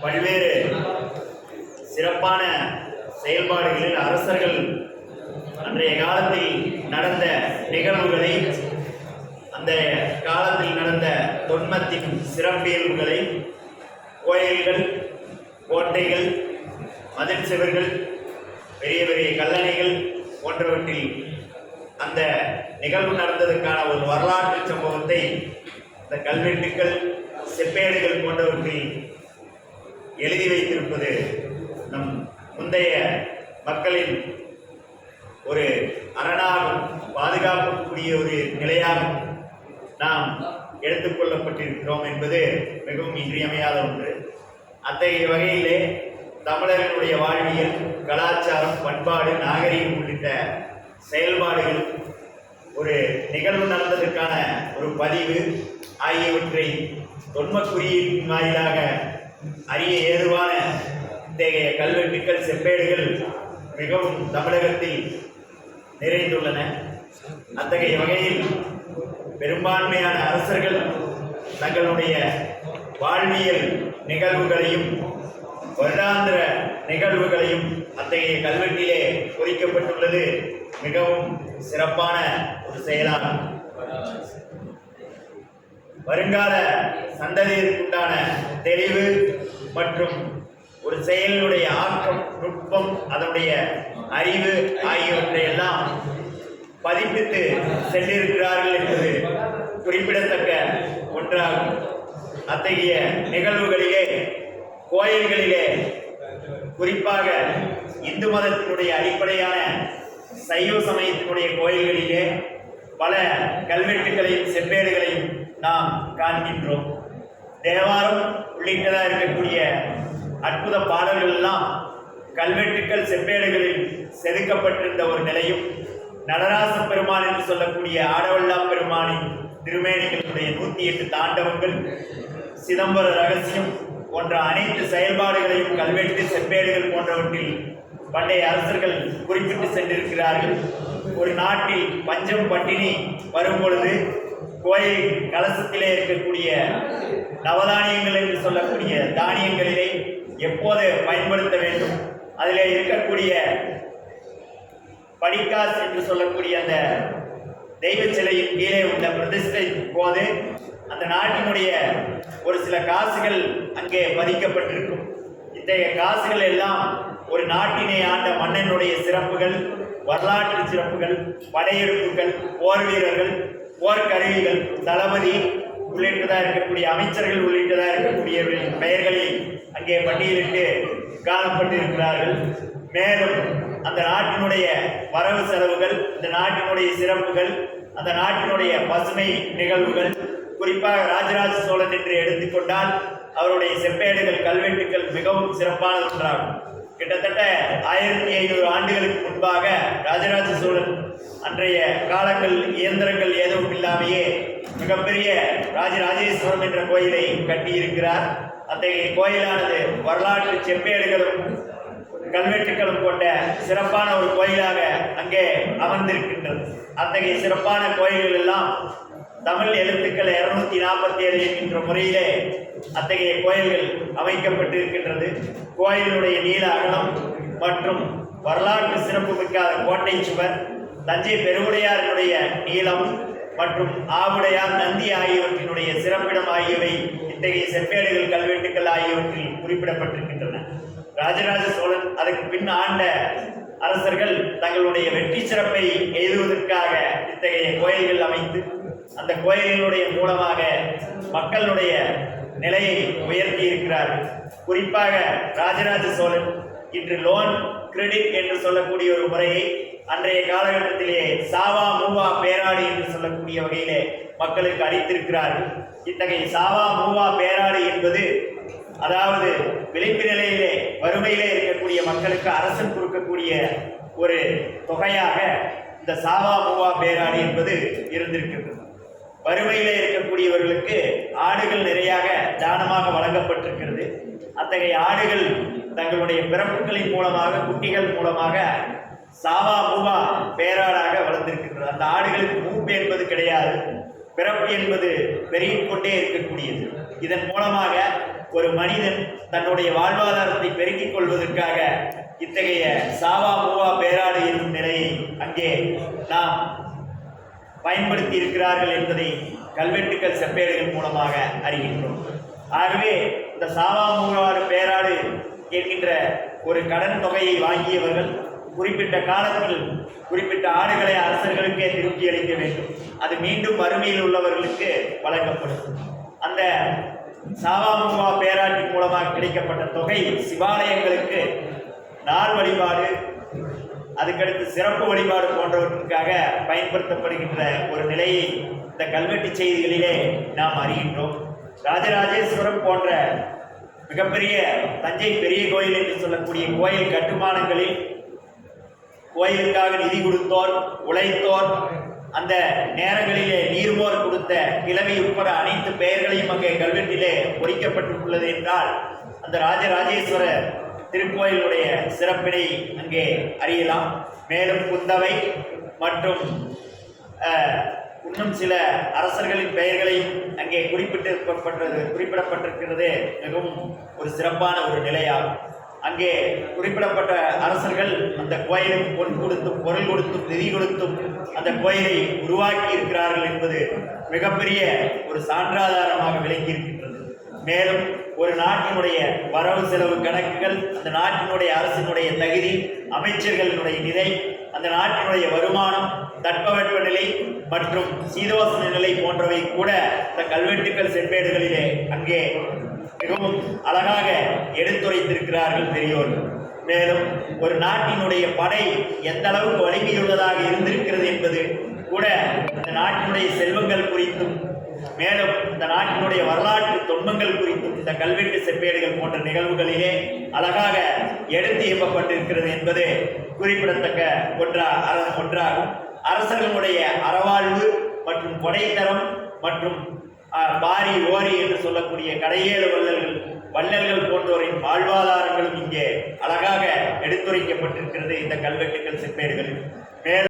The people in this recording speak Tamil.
பல்வேறு சிறப்பான செயல்பாடுகளில் அரசர்கள் அன்றைய காலத்தில் நடந்த நிகழ்வுகளை அந்த காலத்தில் நடந்த தொன்மத்தின் சிறப்பியல்புகளை கோயில்கள் கோட்டைகள் மதில் சிவர்கள் பெரிய பெரிய கல்லணைகள் போன்றவற்றில் அந்த நிகழ்வு நடந்ததற்கான ஒரு வரலாற்று சம்பவத்தை இந்த கல்வெட்டுக்கள் செப்பேடுகள் போன்றவற்றில் எழுதி வைத்திருப்பது நம் முந்தைய மக்களின் ஒரு அரணாகும் பாதுகாக்கக்கூடிய ஒரு நிலையாகும் நாம் எடுத்துக்கொள்ளப்பட்டிருக்கிறோம் என்பது மிகவும் இன்றியமையாத ஒன்று. அத்தகைய வகையிலே தமிழர்களுடைய வாழ்வியல் கலாச்சாரம் பண்பாடு நாகரிகம் உள்ளிட்ட செயல்பாடுகள் ஒரு நிகழ்வு நடந்ததற்கான ஒரு பதிவு ஆகியவற்றை தொன்மக் வாயிலாக அரிய ஏதுவான இத்தகைய கல்வெட்டுக்கள் செப்பேடுகள் மிகவும் தமிழகத்தில் நிறைந்துள்ளன. அத்தகைய வகையில் பெரும்பான்மையான அரசர்கள் தங்களுடைய வாழ்வியல் நிகழ்வுகளையும் வருடாந்திர நிகழ்வுகளையும் அத்தகைய கல்வெட்டிலே பொறிக்கப்பட்டுள்ளது. மிகவும் சிறப்பான ஒரு செயலாகும். வருங்கால சந்ததியிற்குண்டான தெளிவு மற்றும் ஒரு செயலினுடைய ஆக்கம் நுட்பம் அதனுடைய அறிவு ஆகியவற்றை எல்லாம் பதிப்பித்து சென்றிருக்கிறார்கள் என்பது குறிப்பிடத்தக்க ஒன்றாகும். அத்தகைய நிகழ்வுகளிலே கோயில்களிலே குறிப்பாக இந்து மதத்தினுடைய அடிப்படையான சைவ சமயத்தினுடைய கோயில்களிலே பல கல்வெட்டுகளையும் செப்பேடுகளையும் நாம் காண்கின்றோம். தேவாரம் உள்ளிட்டதாக இருக்கக்கூடிய அற்புத பாடல்கள் எல்லாம் கல்வெட்டுக்கள் செப்பேடுகளில் செதுக்கப்பட்டிருந்த ஒரு நிலையும் நடராச பெருமான் என்று சொல்லக்கூடிய ஆடவல்லா பெருமானின் திருமேனிகளுடைய நூற்றி எட்டு தாண்டவங்கள் சிதம்பர ரகசியம் போன்ற அனைத்து செயல்பாடுகளையும் கல்வெட்டு செப்பேடுகள் போன்றவற்றில் பண்டைய அரசர்கள் குறிப்பிட்டு சென்றிருக்கிறார்கள். ஒரு நாட்டில் பஞ்சம் பட்டினி வரும் பொழுது கோயில் கலசத்திலே இருக்கக்கூடிய நவதானியங்கள் என்று சொல்லக்கூடிய தானியங்களிலே எப்போது பயன்படுத்த வேண்டும்? அதிலே இருக்கக்கூடிய படிக்காஸ் என்று சொல்லக்கூடிய அந்த தெய்வ சிலையின் கீழே உள்ள பிரதிஷ்டை போது அந்த நாட்டினுடைய ஒரு சில காசுகள் அங்கே பதிக்கப்பட்டிருக்கும். இத்தகைய காசுகள் எல்லாம் ஒரு நாட்டினை ஆண்ட மன்னனுடைய சிறப்புகள் வரலாற்று சிறப்புகள் படையெடுப்புகள் போர் வீரர்கள் போர்க்கருவிகள் தளபதி உள்ளிட்டதாக இருக்கக்கூடிய அமைச்சர்கள் உள்ளிட்டதாக இருக்கக்கூடியவர்களின் பெயர்களை அங்கே பட்டியலிட்டு காணப்பட்டிருக்கிறார்கள். மேலும் அந்த நாட்டினுடைய வரவு செலவுகள் இந்த நாட்டினுடைய சிறப்புகள் அந்த நாட்டினுடைய பசுமை நிகழ்வுகள் குறிப்பாக ராஜராஜ சோழன் என்று எடுத்துக்கொண்டால் அவருடைய செப்பேடுகள் கல்வெட்டுக்கள் மிகவும் சிறப்பான ஒன்றாகும் கிட்டத்தட்ட ஆயிரத்தி ஐநூறு ஆண்டுகளுக்கு முன்பாக ராஜராஜ சோழன் அன்றைய காலங்கள் இயந்திரங்கள் எதுவும் இல்லாமையே மிகப்பெரிய ராஜராஜேஸ்வரம் என்ற கோயிலை கட்டியிருக்கிறார். அத்தகைய கோயிலானது வரலாற்று செப்பேடுகளும் கல்வெட்டுகளும் கொண்ட சிறப்பான ஒரு கோயிலாக அங்கே அமர்ந்திருக்கின்றது. அத்தகைய சிறப்பான கோயில்கள் எல்லாம் தமிழ் எழுத்துக்கள் இருநூத்தி நாற்பத்தி ஏழு என்கின்ற முறையிலே அத்தகைய கோயில்கள் அமைக்கப்பட்டிருக்கின்றது. கோயிலுடைய நீள அகலம் மற்றும் வரலாற்று சிறப்பு கோட்டை சுவர் தஞ்சை பெருவுடையாருடைய நீளம் மற்றும் ஆவுடையார் நந்தி ஆகியவற்றினுடைய சிறப்பிடம் ஆகியவை இத்தகைய செப்பேடுகள் கல்வெட்டுக்கள் ஆகியவற்றில் குறிப்பிடப்பட்டிருக்கின்றன. ராஜராஜ சோழன் அதற்கு பின் ஆண்ட அரசர்கள் தங்களுடைய வெற்றி சிறப்பை எழுதுவதற்காக இத்தகைய கோயில்கள் அமைத்து அந்த கோயில்களுடைய மூலமாக மக்களுடைய நிலையை உயர்த்தி இருக்கிறார்கள். குறிப்பாக ராஜராஜ சோழன் இன்று லோன் கிரெடிட் என்று சொல்லக்கூடிய ஒரு முறையை அன்றைய காலகட்டத்திலே சாவா மூவா பேராடி என்று சொல்லக்கூடிய வகையிலே மக்களுக்கு அளித்திருக்கிறார்கள். இத்தகைய சாவா மூவா பேராடி என்பது அதாவது விளிம்பு நிலையிலே வறுமையிலே இருக்கக்கூடிய மக்களுக்கு அரசன் கொடுக்கக்கூடிய ஒரு தொகையாக இந்த சாவா மூவா பேராடி என்பது இருந்திருக்கின்றது. வறுமையிலே இருக்கக்கூடியவர்களுக்கு ஆடுகள் நிறையாக தானமாக வழங்கப்பட்டிருக்கிறது. அத்தகைய ஆடுகள் தங்களுடைய பிறப்புகளின் மூலமாக குட்டிகள் மூலமாக சாவா மூவா பேராடாக வளர்ந்திருக்கின்றது. அந்த ஆடுகளுக்கு மூப்பு என்பது கிடையாது. பிறப்பு என்பது பெருகிக் கொண்டே இருக்கக்கூடியது. இதன் மூலமாக ஒரு மனிதன் தன்னுடைய வாழ்வாதாரத்தை பெருக்கிக் கொள்வதற்காக இத்தகைய சாவா மூவா பேராடு என்னும் நிலையை அங்கே நாம் பயன்படுத்தி இருக்கிறார்கள் என்பதை கல்வெட்டுக்கள் செப்பேடுகள் மூலமாக அறிகின்றோம். ஆகவே இந்த சாவா மூவாறு பேராடு என்கின்ற ஒரு கடன் தொகையை வாங்கியவர்கள் குறிப்பிட்ட காலத்தில் குறிப்பிட்ட ஆடுகளை அரசர்களுக்கே திருப்தி அளிக்க வேண்டும். அது மீண்டும் வறுமையில் உள்ளவர்களுக்கு வழங்கப்படும். அந்த சாவாமுகா பேராட்டின் மூலமாக கிடைக்கப்பட்ட தொகை சிவாலயங்களுக்கு நாள் வழிபாடு அதுக்கடுத்து சிறப்பு வழிபாடு போன்றவற்றுக்காக பயன்படுத்தப்படுகின்ற ஒரு நிலையை இந்த கல்வெட்டு செய்திகளிலே நாம் அறிகின்றோம். ராஜராஜேஸ்வரம் போன்ற மிகப்பெரிய தஞ்சை பெரிய கோயில் என்று சொல்லக்கூடிய கோயில் கட்டுமானங்களில் கோயிலுக்காக நிதி கொடுத்தோர் உழைத்தோர் அந்த நேரங்களிலே நீர்மோர் கொடுத்த கிழமை உட்பட அனைத்து பெயர்களையும் அங்கே கல்வெட்டிலே பொறிக்கப்பட்டுள்ளது என்றால் அந்த ராஜராஜேஸ்வர திருக்கோயிலுடைய சிறப்பினை அங்கே அறியலாம். மேலும் குந்தவை மற்றும் இன்னும் சில அரசர்களின் பெயர்களையும் அங்கே குறிப்பிட்டிருக்கப்பட்டது குறிப்பிடப்பட்டிருக்கிறது. மிகவும் ஒரு சிறப்பான ஒரு நிலையாகும். அங்கே குறிப்பிடப்பட்ட அரசர்கள் அந்த கோயிலுக்கு பொன் கொடுத்தும் பொருள் கொடுத்தும் நிதி கொடுத்தும் அந்த கோயிலை உருவாக்கி இருக்கிறார்கள் என்பது மிகப்பெரிய ஒரு சான்றாதாரமாக விளங்கி இருக்கின்றது மேலும் ஒரு நாட்டினுடைய வரவு செலவு கணக்குகள் அந்த நாட்டினுடைய அரசினுடைய தகுதி அமைச்சர்களினுடைய நிலை அந்த நாட்டினுடைய வருமானம் தட்பவெட்ப நிலை மற்றும் சீதோசன நிலை போன்றவை கூட இந்த கல்வெட்டுக்கள் செப்பேடுகளிலே அங்கே மிகவும் அழகாக எடுத்துரைத்திருக்கிறார்கள் பெரியோர்கள் மேலும் ஒரு நாட்டினுடைய படை எந்த அளவுக்கு வலிமையுள்ளதாக இருந்திருக்கிறது என்பது கூட இந்த நாட்டினுடைய செல்வங்கள் குறித்தும் மேலும் இந்த நாட்டினுடைய வரலாற்று தொன்மங்கள் குறித்தும் இந்த கல்வெட்டு செப்பேடுகள் போன்ற நிகழ்வுகளிலே அழகாக எடுத்து இயப்பப்பட்டிருக்கிறது என்பது குறிப்பிடத்தக்க ஒன்றா ஒன்றாகும். அரசர்களுடைய அறவாழ்வு மற்றும் கொடைத்தரம் மற்றும் பாரி ஓரி என்று சொல்லக்கூடிய கடையேழு வள்ளல்கள் வள்ளல்கள் போன்றோரின் வாழ்வாதாரங்களும் இங்கே அழகாக எடுத்துரைக்கப்பட்டிருக்கிறது இந்த கல்வெட்டுகள் செப்பேடுகளில் மேலும்